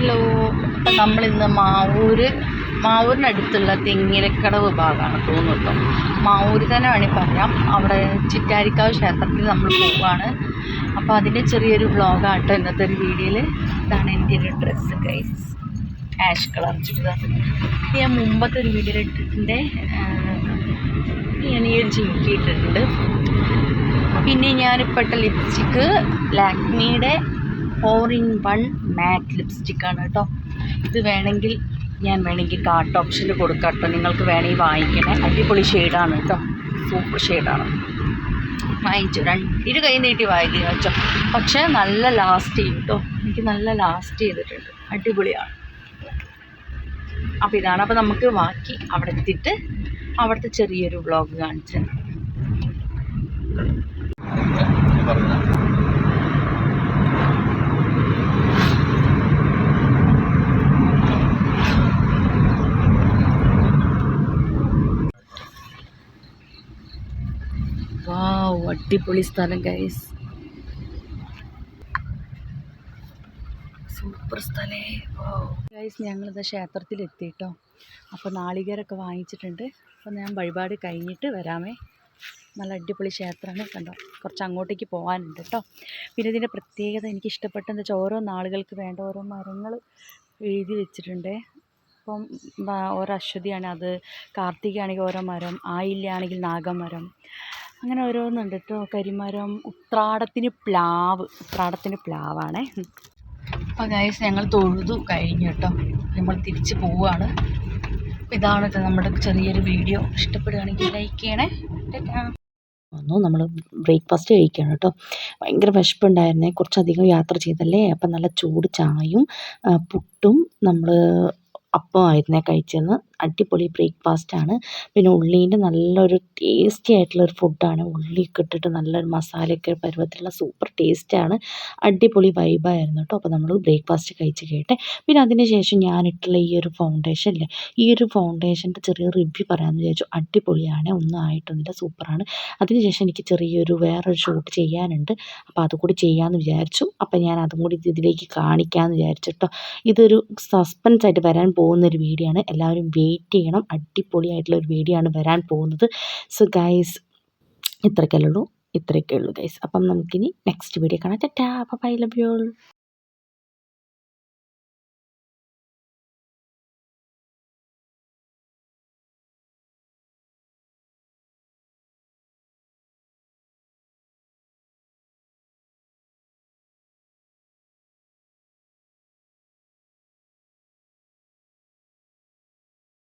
Hello നമ്മളിന്ന് മാവൂര് മാവൂരിനടുത്തുള്ള തെങ്ങിരക്കടവ് ഭാഗമാണ് തോന്നുന്നു. മാവൂര് തന്നെ വേണമെങ്കിൽ പറയാം. അവിടെ ചിറ്റാരിക്കാവ് ക്ഷേത്രത്തിൽ നമ്മൾ പോവാണ്. അപ്പോൾ അതിന്റെ ചെറിയൊരു വ്ളോഗാണ് കേട്ടോ ഇന്നത്തെ ഒരു വീഡിയോയിൽ ഇതാണ് എന്റെ ഒരു dress guys ash colour churidar. ഞാൻ മുമ്പത്തെ ഒരു വീഡിയോയിൽ ഇട്ടിട്ടുണ്ട്. ഞാൻ ഈ ഒരു ജിമിക്ക് ഇട്ടിട്ടുണ്ട് പിന്നെ ഞാനിപ്പോട്ട ലിപ്സ്റ്റിക്ക് ലാക്മിയുടെ ഫോർ ഇൻ വൺ മാറ്റ് ലിപ്സ്റ്റിക്കാണ് കേട്ടോ. ഇത് വേണമെങ്കിൽ ഞാൻ വേണമെങ്കിൽ കാർട്ട് ഓപ്ഷനിൽ കൊടുക്കാം കേട്ടോ. നിങ്ങൾക്ക് വേണമെങ്കിൽ വാങ്ങിക്കണേ. അടിപൊളി ഷെയ്ഡാണ് കേട്ടോ. സൂപ്പർ ഷെയ്ഡാണ് വാങ്ങിച്ചു. രണ്ട് കൈ നീട്ടി വായിക്കുക വെച്ചോ. പക്ഷേ നല്ല ലാസ്റ്റ് ചെയ്യും കേട്ടോ. എനിക്ക് നല്ല ലാസ്റ്റ് ചെയ്തിട്ടുണ്ട്. അടിപൊളിയാണ്. അപ്പോൾ ഇതാണ്. അപ്പോൾ നമുക്ക് ബാക്കി അവിടെ എത്തിയിട്ട് അവിടുത്തെ ചെറിയൊരു വ്ളോഗ് കാണിച്ചു അടിപൊളി സ്ഥലം ഗൈസ് സൂപ്പർ സ്ഥലേ. ഗൈസ് ഞങ്ങളിത് ക്ഷേത്രത്തിൽ എത്തിയിട്ടോ അപ്പോൾ നാളികേരൊക്കെ വാങ്ങിച്ചിട്ടുണ്ട്. അപ്പോൾ ഞാൻ വഴിപാട് കഴിഞ്ഞിട്ട് വരാമേ. നല്ല അടിപൊളി ക്ഷേത്രമാണ് കണ്ടോ. കുറച്ച് അങ്ങോട്ടേക്ക് പോകാനുണ്ട് കേട്ടോ പിന്നെ ഇതിന്റെ പ്രത്യേകത എനിക്ക് ഇഷ്ടപ്പെട്ടെന്ന് വെച്ചാൽ ഓരോ നാളുകൾക്ക് വേണ്ട ഓരോ മരങ്ങൾ എഴുതി വെച്ചിട്ടുണ്ട്. ഇപ്പം ഓരോ അശ്വതിയാണ് അത് കാർത്തികയാണെങ്കിൽ ഓരോ മരം ആയില്യാണെങ്കിൽ നാഗമരം അങ്ങനെ ഓരോന്നുണ്ട് കേട്ടോ കരിമരം ഉത്രാടത്തിന് പ്ലാവ്. ഉത്രാടത്തിന് പ്ലാവാണേ. അപ്പോൾ ഗൈസ് ഞങ്ങൾ തൊഴുതു കഴിഞ്ഞു കേട്ടോ നമ്മൾ തിരിച്ച് പോവുകയാണ് ഇതാണ് നമ്മുടെ ചെറിയൊരു വീഡിയോ ഇഷ്ടപ്പെടുകയാണെങ്കിൽ ലൈക്ക് ചെയ്യണേ. വന്നു. നമ്മൾ ബ്രേക്ക്ഫാസ്റ്റ് കഴിക്കുകയാണ് കേട്ടോ ഭയങ്കര വിശപ്പുണ്ടായിരുന്നേ. കുറച്ചധികം യാത്ര ചെയ്തല്ലേ? അപ്പം നല്ല ചൂട് ചായയും പുട്ടും നമ്മൾ അപ്പമായിരുന്നേ കഴിച്ചത് അടിപൊളി ബ്രേക്ക്ഫാസ്റ്റാണ് പിന്നെ ഉള്ളീന്റെ നല്ലൊരു ടേസ്റ്റി ആയിട്ടുള്ളൊരു ഫുഡാണ് ഉള്ളിയൊക്കെ ഇട്ടിട്ട് നല്ലൊരു മസാലയൊക്കെ പരുവത്തിലുള്ള സൂപ്പർ ടേസ്റ്റാണ് അടിപൊളി വൈബായിരുന്നു കേട്ടോ അപ്പോൾ നമ്മൾ ബ്രേക്ക്ഫാസ്റ്റ് കഴിച്ച് കേട്ടെ. പിന്നെ അതിന് ശേഷം ഞാനിട്ടുള്ള ഈ ഒരു ഫൗണ്ടേഷൻ ഇല്ലേ? ഈ ഒരു ഫൗണ്ടേഷന്റെ ചെറിയ റിവ്യൂ പറയാമെന്ന് വിചാരിച്ചു. അടിപൊളിയാണ്. ഒന്നും ആയിട്ടൊന്നുമില്ല. സൂപ്പറാണ് അതിനുശേഷം എനിക്ക് ചെറിയൊരു വേറൊരു ഷൂട്ട് ചെയ്യാനുണ്ട്. അപ്പോൾ അതുകൂടി ചെയ്യാമെന്ന് വിചാരിച്ചു. അപ്പോൾ ഞാൻ അതും കൂടി ഇതിലേക്ക് കാണിക്കാമെന്ന് വിചാരിച്ചു കേട്ടോ ഇതൊരു സസ്പെൻസ് ആയിട്ട് വരാൻ പോകുന്നൊരു വീഡിയോ ആണ്. എല്ലാവരും വെയിറ്റ് ചെയ്യണം. അടിപൊളിയായിട്ടുള്ള ഒരു വീഡിയോ ആണ് വരാൻ പോകുന്നത്. സോ ഗൈസ് ഇത്രയ്ക്കല്ലേ ഉള്ളൂ. ഇത്രയൊക്കെ ഉള്ളൂ ഗൈസ് അപ്പം നമുക്കിനി നെക്സ്റ്റ് വീഡിയോ കാണാം. ടാ ബൈ ലവ് യു ഓൾ